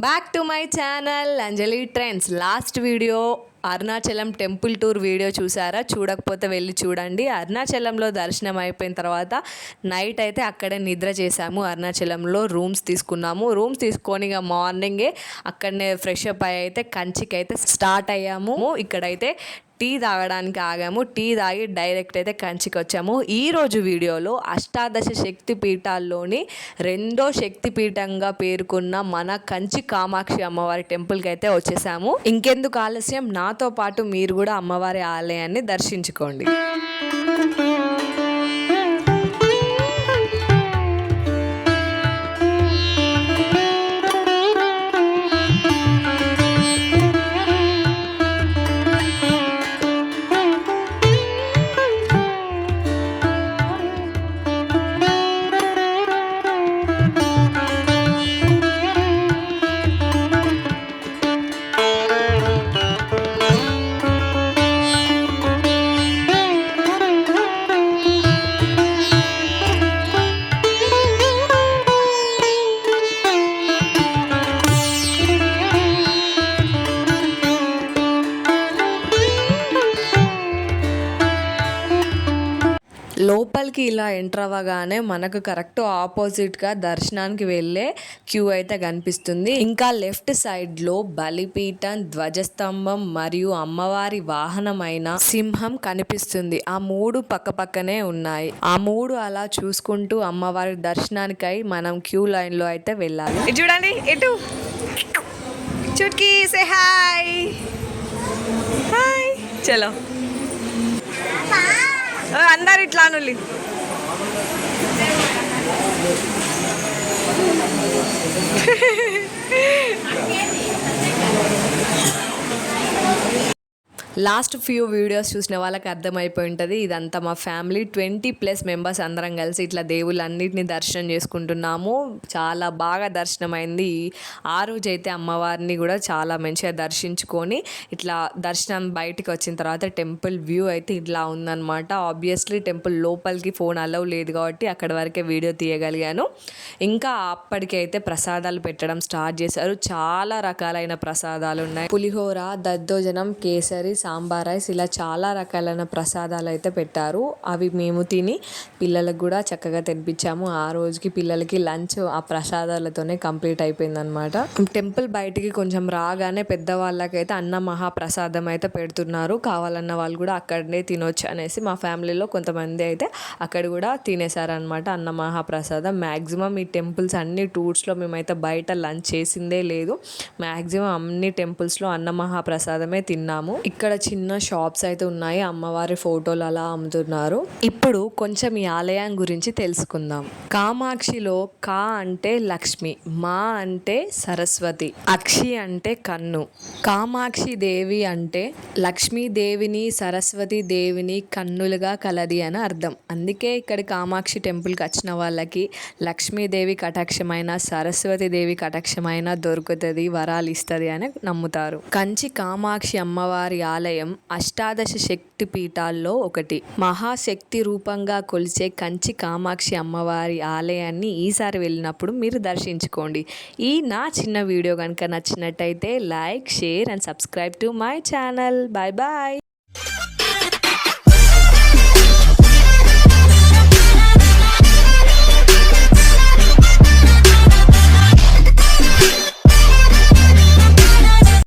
Back to my channel Anjali trends last video Arunachalam temple tour video చూసారా? చూడకపోతే వెళ్ళి చూడండి. అరుణాచలంలో దర్శనం అయిపోయిన తర్వాత నైట్ అయితే అక్కడే నిద్ర చేసాము అరుణాచలంలో రూమ్స్ తీసుకున్నాము. రూమ్స్ తీసుకొని ఇక మార్నింగే అక్కడనే ఫ్రెష్ అప్ అయ్యి అయితే కంచికి అయితే స్టార్ట్ అయ్యాము. ఇక్కడైతే టీ తాగడానికి ఆగాము. టీ తాగి డైరెక్ట్ అయితే కంచికి వచ్చాము ఈరోజు వీడియోలో అష్టాదశ శక్తి పీఠాల్లోని రెండో శక్తి పీఠంగా పేర్కొన్న మన కంచి కామాక్షి అమ్మవారి టెంపుల్కి అయితే వచ్చేసాము. ఇంకెందుకు ఆలస్యం? నా నాతో పాటు మీరు కూడా అమ్మవారి ఆలయాన్ని దర్శించుకోండి. లోపలికి ఇలా ఎంటర్ అవ్వగానే మనకు కరెక్ట్ ఆపోజిట్గా దర్శనానికి వెళ్ళే క్యూ అయితే కనిపిస్తుంది. ఇంకా లెఫ్ట్ సైడ్లో బలిపీఠం ధ్వజస్తంభం మరియు అమ్మవారి వాహనమైన సింహం కనిపిస్తుంది. ఆ మూడు పక్క పక్కనే ఉన్నాయి. ఆ మూడు అలా చూసుకుంటూ అమ్మవారి దర్శనానికై మనం క్యూ లైన్లో అయితే వెళ్ళాలి. చూడండి ఎటు చుట్కీ సే హాయ్ హాయ్ చలో. అందరు ఇట్లా అనుల్లి లాస్ట్ ఫ్యూ వీడియోస్ చూసిన వాళ్ళకి అర్థమైపోయి ఉంటుంది. ఇదంతా మా ఫ్యామిలీ ట్వంటీ ప్లస్ మెంబర్స్ అందరం కలిసి ఇట్లా దేవుళ్ళన్నిటిని దర్శనం చేసుకుంటున్నాము. చాలా బాగా దర్శనం అయింది ఆ రోజు అయితే అమ్మవారిని కూడా చాలా మంచిగా దర్శించుకొని ఇట్లా దర్శనం బయటికి వచ్చిన తర్వాత టెంపుల్ వ్యూ అయితే ఇట్లా ఉందన్నమాట. ఆబ్వియస్లీ టెంపుల్ లోపలికి ఫోన్ అలవ్ లేదు కాబట్టి అక్కడ వరకే వీడియో తీయగలిగాను. ఇంకా అప్పటికైతే ప్రసాదాలు పెట్టడం స్టార్ట్ చేశారు. చాలా రకాలైన ప్రసాదాలు ఉన్నాయి. పులిహోర దద్దోజనం కేసరి సాంబార్ రైస్ ఇలా చాలా రకాలైన ప్రసాదాలు అయితే పెట్టారు. అవి మేము తిని పిల్లలకు కూడా చక్కగా తినిపించాము ఆ రోజుకి పిల్లలకి లంచ్ ఆ ప్రసాదాలతోనే కంప్లీట్ అయిపోయిందనమాట టెంపుల్ బయటికి కొంచెం రాగానే పెద్దవాళ్ళకైతే అన్న మహాప్రసాదం అయితే పెడుతున్నారు. కావాలన్న వాళ్ళు కూడా అక్కడనే తినొచ్చు అనేసి మా ఫ్యామిలీలో కొంతమంది అయితే అక్కడ కూడా తినేసారనమాట అన్న మహాప్రసాదం. మ్యాక్సిమం ఈ టెంపుల్స్ అన్ని టూర్స్లో మేమైతే బయట లంచ్ చేసిందే లేదు. మ్యాక్సిమం అన్ని టెంపుల్స్లో అన్న మహాప్రసాదమే తిన్నాము. ఇక్కడ ఇక్కడ చిన్న షాప్స్ అయితే ఉన్నాయి. అమ్మవారి ఫోటోలు అలా అమ్ముతున్నారు. ఇప్పుడు కొంచెం ఈ ఆలయం గురించి తెలుసుకుందాం. కామాక్షిలో కా అంటే లక్ష్మి మా అంటే సరస్వతి అక్షి అంటే కన్ను. కామాక్షి దేవి అంటే లక్ష్మీదేవిని సరస్వతి దేవిని కన్నులుగా కలది అని అర్థం. అందుకే ఇక్కడ కామాక్షి టెంపుల్కి వచ్చిన వాళ్ళకి లక్ష్మీదేవి కటాక్షమైన సరస్వతి దేవి కటాక్షమైన దొరుకుతుంది వరాలు ఇస్తుంది అని నమ్ముతారు. కంచి కామాక్షి అమ్మవారి ఆలయం అష్టాదశ శక్తి పీఠాల్లో ఒకటి. మహాశక్తి రూపంగా కొలిచే కంచి కామాక్షి అమ్మవారి ఆలయాన్ని ఈసారి వెళ్ళినప్పుడు మీరు దర్శించుకోండి. ఈ నా చిన్న వీడియో కనుక నచ్చినట్టయితే like share and subscribe to my channel. Bye bye.